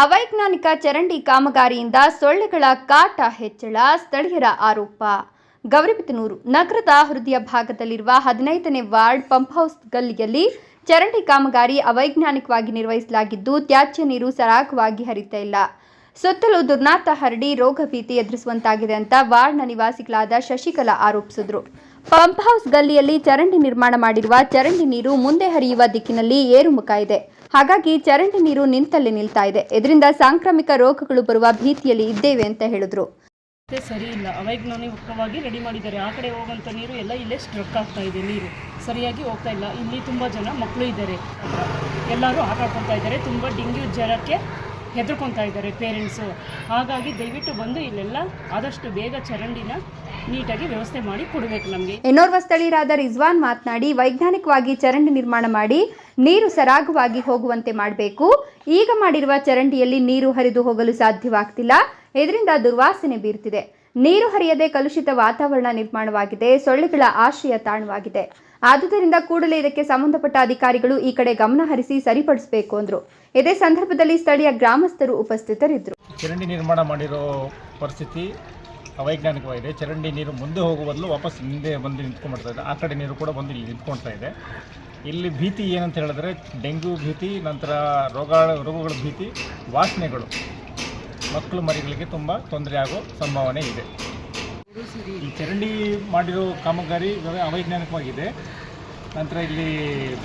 ಅವೈಜ್ಞಾನಿಕ ಚರಂಡಿ ಕಾಮಗಾರಿಯಿಂದ ಸೊಳ್ಳೆಗಳ ಕಾಟ ಹೆಚ್ಚಳ, ಸ್ಥಳೀಯರ ಆರೋಪ. ಗೌರಿಬಿತನೂರು ನಗರದ ಹೃದಯ ಭಾಗದಲ್ಲಿರುವ ಹದಿನೈದನೇ ವಾರ್ಡ್ ಪಂಪ್ ಹೌಸ್ ಗಲ್ಲಿಯಲ್ಲಿ ಚರಂಡಿ ಕಾಮಗಾರಿ ಅವೈಜ್ಞಾನಿಕವಾಗಿ ನಿರ್ವಹಿಸಲಾಗಿದ್ದು, ತ್ಯಾಜ್ಯ ನೀರು ಸರಾಗವಾಗಿ ಹರಿತಾ ಇಲ್ಲ. ಸುತ್ತಲೂ ದುರ್ನಾತ ಹರಡಿ ರೋಗ ಭೀತಿ ಎದುರಿಸುವಂತಾಗಿದೆ ಅಂತ ವಾರ್ಡ್ನ ನಿವಾಸಿಗಳಾದ ಶಶಿಕಲಾ ಆರೋಪಿಸಿದ್ರು. ಪಂಪ್ ಹೌಸ್ ಗಲ್ಲಿಯಲ್ಲಿ ಚರಂಡಿ ನಿರ್ಮಾಣ ಮಾಡಿರುವ ಚರಂಡಿ ನೀರು ಮುಂದೆ ಹರಿಯುವ ದಿಕ್ಕಿನಲ್ಲಿ ಏರುಮುಖ ಇದೆ. ಹಾಗಾಗಿ ಚರಂಡಿ ನೀರು ನಿಂತಲ್ಲೇ ನಿಲ್ತಾ ಇದೆ. ಇದರಿಂದ ಸಾಂಕ್ರಾಮಿಕ ರೋಗಗಳು ಬರುವ ಭೀತಿಯಲ್ಲಿ ಇದ್ದೇವೆ ಅಂತ ಹೇಳಿದ್ರು. ಸರಿ ಇಲ್ಲ. ಅವೈಜ್ಞಾನಿಕವಾಗಿ ರೆಡಿ ಮಾಡಿದ್ದಾರೆ. ಆ ಕಡೆ ಹೋಗುವಂಥ ನೀರು ಎಲ್ಲ ಇಲ್ಲೇ ಸ್ಟ್ರಕ್ ಆಗ್ತಾ ಇದೆ ನೀರು. ಸರಿಯಾಗಿ ಹೋಗ್ತಾ ಇಲ್ಲ. ಇಲ್ಲಿ ತುಂಬ ಜನ ಮಕ್ಕಳು ಇದ್ದಾರೆ. ಎಲ್ಲರೂ ಆಟ ಆಡ್ಕೊತಾ ಇದ್ದಾರೆ. ತುಂಬ ಡೆಂಗ್ಯೂ ಜ್ವರಕ್ಕೆ ಹೆದರ್ಕೊತಾ ಇದ್ದಾರೆ ಪೇರೆಂಟ್ಸು ಹಾಗಾಗಿ ದಯವಿಟ್ಟು ಬಂದು ಇಲ್ಲೆಲ್ಲ ಆದಷ್ಟು ಬೇಗ ಚರಂಡಿನ ನೀಟಾಗಿ ವ್ಯವಸ್ಥೆ ಮಾಡಿ ಕೊಡಬೇಕು ನಮಗೆ. ಇನ್ನೋರ್ವ ಸ್ಥಳೀಯರಾದ ರಿಜ್ವಾನ್ ಮಾತನಾಡಿ, ವೈಜ್ಞಾನಿಕವಾಗಿ ಚರಂಡಿ ನಿರ್ಮಾಣ ಮಾಡಿ ನೀರು ಸರಾಗವಾಗಿ ಹೋಗುವಂತೆ ಮಾಡಬೇಕು. ಈಗ ಮಾಡಿರುವ ಚರಂಡಿಯಲ್ಲಿ ನೀರು ಹರಿದು ಹೋಗಲು ಸಾಧ್ಯವಾಗ್ತಿಲ್ಲ. ಇದರಿಂದ ದುರ್ವಾಸನೆ ಬೀರ್ತಿದೆ. ನೀರು ಹರಿಯದೆ ಕಲುಷಿತ ವಾತಾವರಣ ನಿರ್ಮಾಣವಾಗಿದೆ. ಸೊಳ್ಳೆಗಳ ಆಶ್ರಯ ತಾಣವಾಗಿದೆ. ಆದುದರಿಂದ ಕೂಡಲೇ ಇದಕ್ಕೆ ಸಂಬಂಧಪಟ್ಟ ಅಧಿಕಾರಿಗಳು ಈ ಕಡೆ ಗಮನ ಹರಿಸಿ ಸರಿಪಡಿಸಬೇಕು ಅಂದ್ರು. ಇದೇ ಸಂದರ್ಭದಲ್ಲಿ ಸ್ಥಳೀಯ ಗ್ರಾಮಸ್ಥರು ಉಪಸ್ಥಿತರಿದ್ದರು. ಚರಂಡಿ ನಿರ್ಮಾಣ ಮಾಡಿರೋ ಪರಿಸ್ಥಿತಿ ಅವೈಜ್ಞಾನಿಕವಾಗಿದೆ. ಚರಂಡಿ ನೀರು ಮುಂದೆ ಹೋಗುವ ಬದಲು ವಾಪಸ್ ಹಿಂದೆ ಬಂದು ನಿಂತ್ಕೊಂಡ್ಬಿಡ್ತಾ ಇದೆ. ಆ ಕಡೆ ನೀರು ಕೂಡ ಬಂದು ಇಲ್ಲಿ ನಿಂತ್ಕೊಳ್ತಾ ಇದೆ. ಇಲ್ಲಿ ಭೀತಿ ಏನಂತ ಹೇಳಿದ್ರೆ ಡೆಂಗ್ಯೂ ಭೀತಿ, ನಂತರ ರೋಗ, ರೋಗಗಳ ಭೀತಿ, ವಾಸನೆಗಳು ಮಕ್ಕಳು ಮರಿಗಳಿಗೆ ತುಂಬ ತೊಂದರೆ ಆಗೋ ಸಂಭಾವನೆ ಇದೆ. ಈ ಚರಂಡಿ ಮಾಡಿರೋ ಕಾಮಗಾರಿ ಅವೈಜ್ಞಾನಿಕವಾಗಿದೆ. ನಂತರ ಇಲ್ಲಿ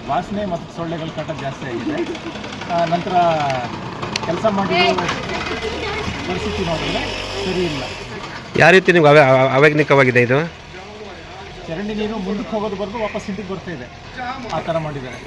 ವಾಸನೆ ಮತ್ತು ಸೊಳ್ಳೆಗಳು ಕಟ್ಟ ಜಾಸ್ತಿ ಆಗಿದೆ. ನಂತರ ಕೆಲಸ ಮಾಡಿರೋ ಪರಿಸ್ಥಿತಿ ನೋಡಿದ್ರೆ ಸರಿ ಇಲ್ಲ. ಯಾವ ರೀತಿ ನಿಮ್ಗೆ ಅವ ಅವ- ಅವೈಜ್ಞಾನಿಕವಾಗಿದೆ ಇದು? ಚರಂಡಿ ನೀರು ಮುಂದಕ್ಕೆ ಹೋಗೋದು ಬರೆದು ವಾಪಸ್ ಹಿಂದಕ್ಕೆ ಬರ್ತಾ ಇದೆ. ಆ ಥರ ಮಾಡಿದ್ದಾರೆ.